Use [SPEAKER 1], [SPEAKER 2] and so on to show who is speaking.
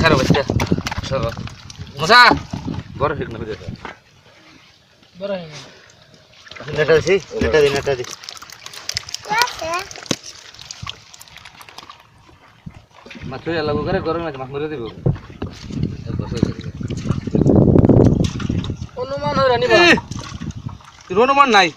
[SPEAKER 1] খারাপ হচ্ছে। সর। মশা! বড় ঠিক না বুঝে?
[SPEAKER 2] নেটা দিছি নেটা দি নেটা দি।
[SPEAKER 3] कैसे
[SPEAKER 1] মাছ হয়ে লাগো করে গরম আছে মাছ মরে দিব।
[SPEAKER 2] অনুমান হই রানি
[SPEAKER 1] অনুমান নাই।